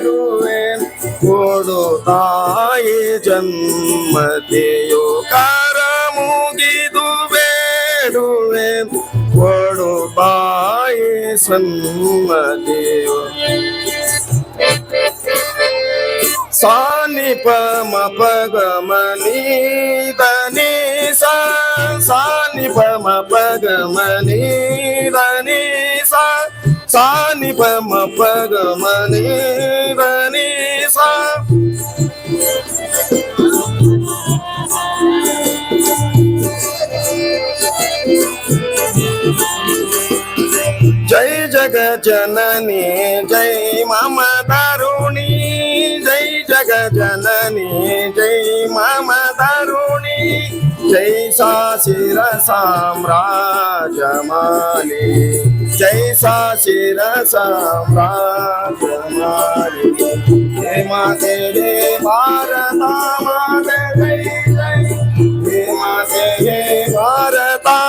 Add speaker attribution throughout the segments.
Speaker 1: ಬೇಡುವೆ ಕೊಡು ತಾಯಿ ಜನ್ಮತೆಯು ಕರ ಮುಗಿದು ಬೇಡುವೆ ಕೊಡು ತಾಯಿ ಸನ್ಮತಿಯು ಸಾನಿ ಪಮ ಪಗಮನಿ ದನಿ ಸ ಸಾನಿ ಪಮ ಪಗಮನಿ ದನಿ ಸ ಸಾನಿ जग जननी जय मामा दारुणी जय जग जननी जय मामा दारुणी जय साशिर साम्राज माली जय साशिर साम्राज माली हे माते हे भारता माते जय जय हे माते हे भारता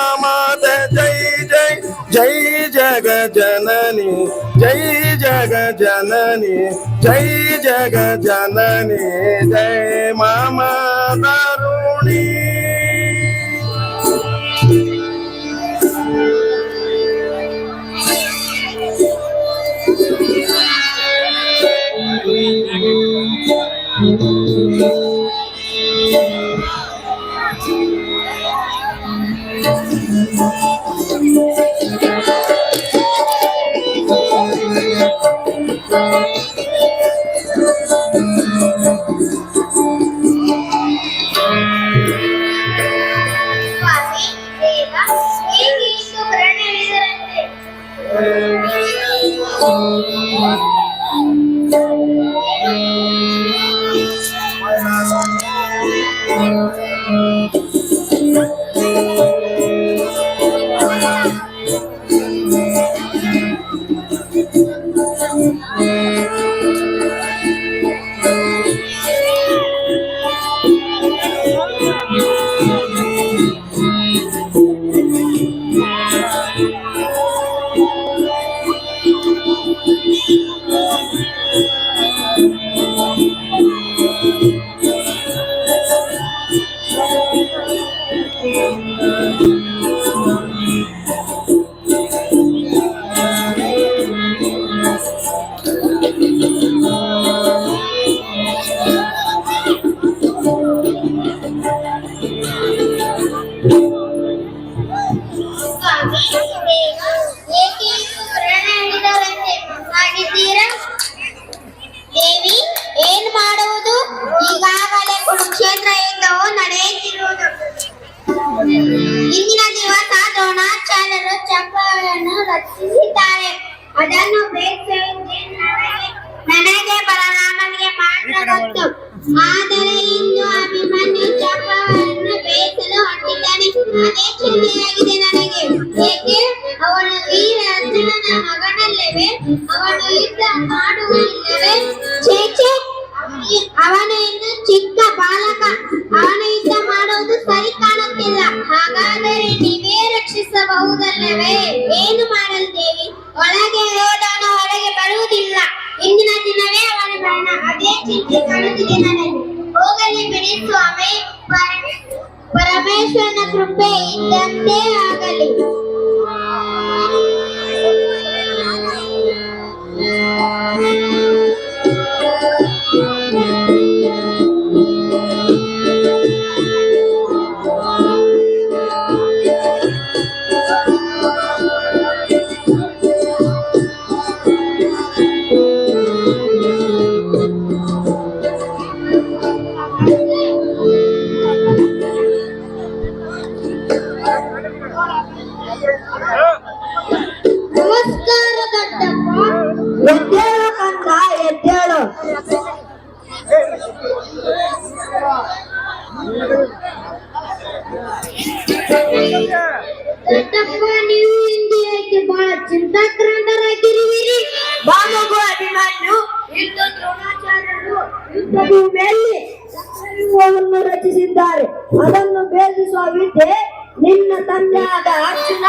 Speaker 1: Jagajanani, Jai Jagajanani, Jai Jagajanani, Jai Mama Daruni. Thank you.
Speaker 2: ಸ್ವಾಮಿ ಚಿಂತೆಯಾಗಿದೆ ನನಗೆ. ಏಕೆ? ಅವನು ವೀರ ಅರ್ಜುನನ ಮಗನಲ್ಲವೇ? ಅವನು ಯುದ್ಧ ಮಾಡುವುದಿಲ್ಲವೇ ಛೇ ಛೇ. ಅವನು ಇನ್ನು ಚಿಕ್ಕ ಬಾಲಕ. ಅವನು ಯುದ್ಧ ಮಾಡುವುದು ಸರಿ ಕಾಣುತ್ತಿಲ್ಲ. ಹಾಗಾದರೆ ನೀವೇ ರಕ್ಷಿಸಬಹುದಲ್ಲವೇ? ಏನು ಮಾಡಲು ದೇವಿ ಒಳಗೆ ಹೋದವನು ಹೊರಗೆ ಬರುವುದಿಲ್ಲ. ಇಂದಿನ ದಿನವೇ ಅವನ ಮರಣ ಅದೇ ಚಿಂತೆ ಕಾಣುತ್ತಿದೆ ನನಗೆ. ಹೋಗಲಿ ಬಿಡಿ, ಸ್ವಾಮಿ. ಪರಮೇಶ್ವರನ ಕೃಪೆ ಇದ್ದಂತೆ ಆಗಲಿ.
Speaker 3: ಅದನ್ನು ಭೇದಿಸುವ ವಿದ್ಯೆ ನಿನ್ನ ತಂದೆಯಾದ ಅರ್ಜುನ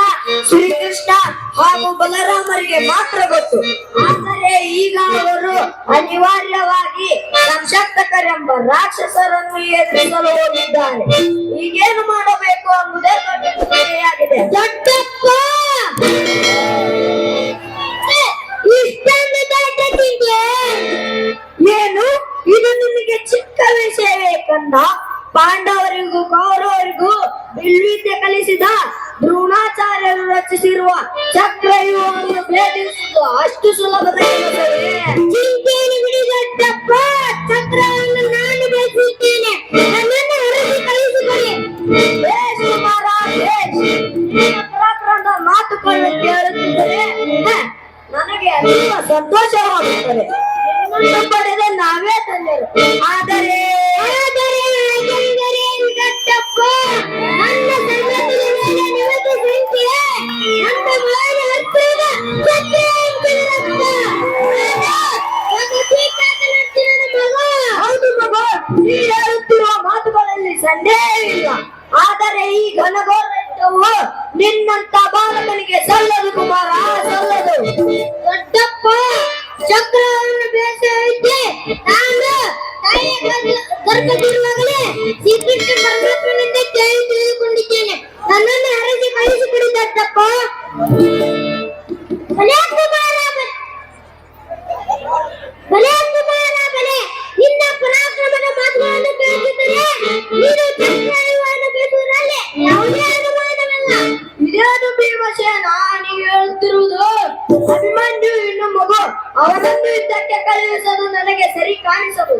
Speaker 3: ಶ್ರೀಕೃಷ್ಣ ಹಾಗೂ ಬಲರಾಮರಿಗೆ ಮಾತ್ರ ಗೊತ್ತು. ಆದರೆ ಈಗ ಅವರು ಅನಿವಾರ್ಯವಾಗಿ ಸಂಶಕ್ತಕರೆಂಬ ರಾಕ್ಷಸರನ್ನು ಎದುರಿಸಲು ಹೋಗಿದ್ದಾರೆ. ಈಗೇನು ಮಾಡಬೇಕು ಎಂಬುದೇ ದೊಡ್ಡ
Speaker 2: ದೊಡ್ಡಪ್ಪ! ಇಷ್ಟೊಂದು ದೊಡ್ಡ
Speaker 3: ಏನು? ಇದು ನಿಮಗೆ ಚಿಕ್ಕ ವಿಷಯ ಕಂದ ಪಾಂಡವರಿಗೂ ಕೌರವರಿಗೂ ಬಿಲ್ವಿದ್ಯೆ ಕಲಿಸಿದ ದ್ರೋಣಾಚಾರ್ಯರು ರಚಿಸಿರುವ ಚಕ್ರವ್ಯೂಹವನ್ನು ಭೇದಿಸುವುದು ಅಷ್ಟು ಸುಲಭದ
Speaker 2: ಚಿಂತೆಯನ್ನು ಚಕ್ರವನ್ನು ನಾನು ನನ್ನನ್ನು
Speaker 3: ಪರಾಕ್ರಮದ ಮಾತುಗಳನ್ನು ಕೇಳುತ್ತಿದ್ದರೆ ನನಗೆ ಸಂತೋಷವಾಗುತ್ತದೆ. ಪಡೆದ ನಾವೇ ತಂದರು. ಆದರೆ ನಿನ್ನಂತ ಬಾಲಕನಿಗೆ ಸಲ್ಲದು ಕುಮಾರ, ಸಲ್ಲದು.
Speaker 2: ದೊಡ್ಡಪ್ಪ, ಚಕ್ರವನ್ನು ಬೇಸೈತೆ ನಾನು ತಾಯಿಯ ಗರ್ಭ- ಗರ್ಭದಲ್ಲಿರುವಾಗಲೇ ಶ್ರೀಕೃಷ್ಣ ಪರಮಾತ್ಮನಿಂದ ಕೇಳಿ ತಿಳಿದುಕೊಂಡಿದ್ದೇನೆ. ನನ್ನನ್ನು ಹರಸಿ ಕಳಿಸಿಕೊಡಿ ದೊಡ್ಡಪ್ಪ. ಭಲೇ ಕುಮಾರ ಬ- ಕುಮಾರ ಬಲೆ. ನಿನ್ನ ಪರಾಕ್ರಮದ ಮಾತುಗಳನ್ನು ಕೇಳುತ್ತಿದ್ದರೆ ನೀನು ಚಕ್ರವ್ಯೂಹವನ್ನು
Speaker 3: ಇದೇನು ಭೀಮಸೇನ ನೀವು ಅಭಿಮನ್ಯು ಇನ್ನು ಮಗು. ಅವನನ್ನು ಯುದ್ಧಕ್ಕೆ ಕಳುಹಿಸಲು ನನಗೆ ಸರಿ ಕಾಣಿಸದು.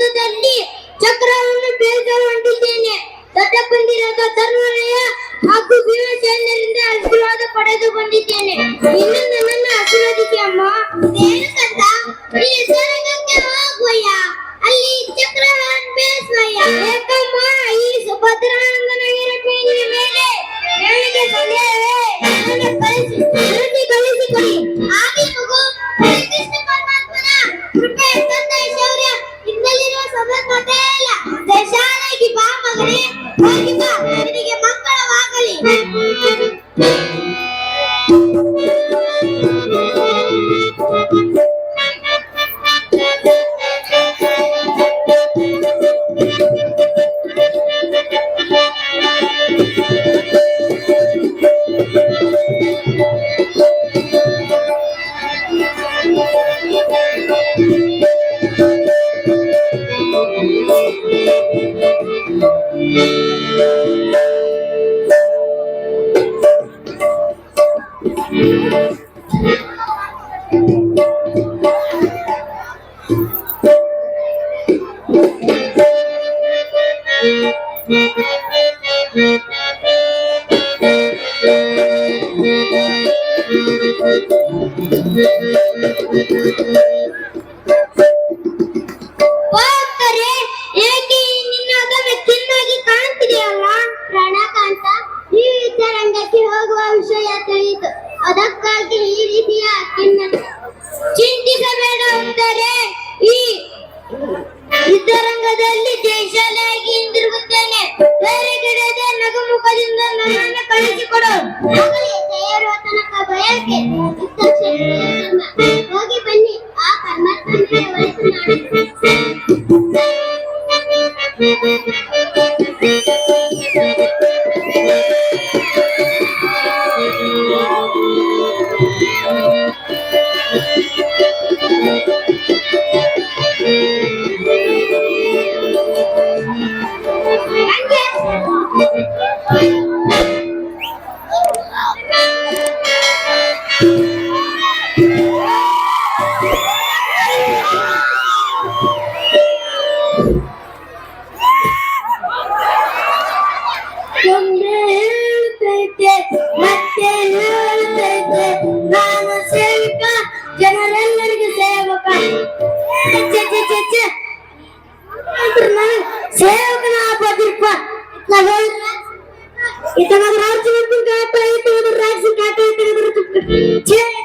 Speaker 2: ಯುದ್ಧದಲ್ಲಿ ಚಕ್ರವನ್ನು ಬೇಸಲು ದೊಡ್ಡ ದೊಡ್ಡಪ್ಪಂದಿರಾದ ಧರ್ಮರಾಯ ಹಾಗೂ ಭೀಮಸೇನರಿಂದ ಆಶೀರ್ವಾದ ಪಡೆದು ಬಂದಿದ್ದೇನೆ. ಇನ್ನು ನನ್ನನ್ನು ಆಶೀರ್ವದಿಸಿ ಅಮ್ಮ. ಏನು ಕಂದ ಈ ಸ್ವರ್ಗಕ್ಕೆ ಹೋಗುವಯ್ಯ. ಅಲ್ಲಿ ಚಕ್ರವನ್ನು ಬೇಸುವಯ್ಯ ಏಕಮ್ಮ, ಈ ಸುಭದ್ರಾನಂದನಗಿರ Bring ಧರ್ಮ. ಹೋಗಿ ಬನ್ನಿ ಆ ಪರಮಾತ್ಮನಿಗೆ ಒಳಿತು ಮಾಡಿ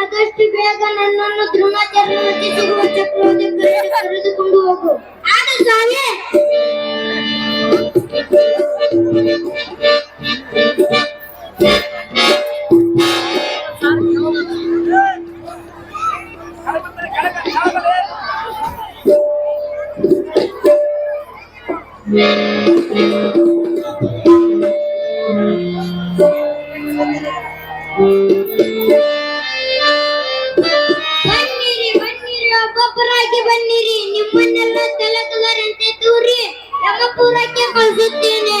Speaker 2: acá estoy ¡Ah, no. ಪೂರಕ್ಕೆ ಬನ್ನಿರಿ. ನಿಮ್ಮನ್ನೆಲ್ಲ ತಲಕದರಂತೆ ತೂರಿ. ಯಮಪುರಕ್ಕೆ ಕಳಿಸುತ್ತೇನೆ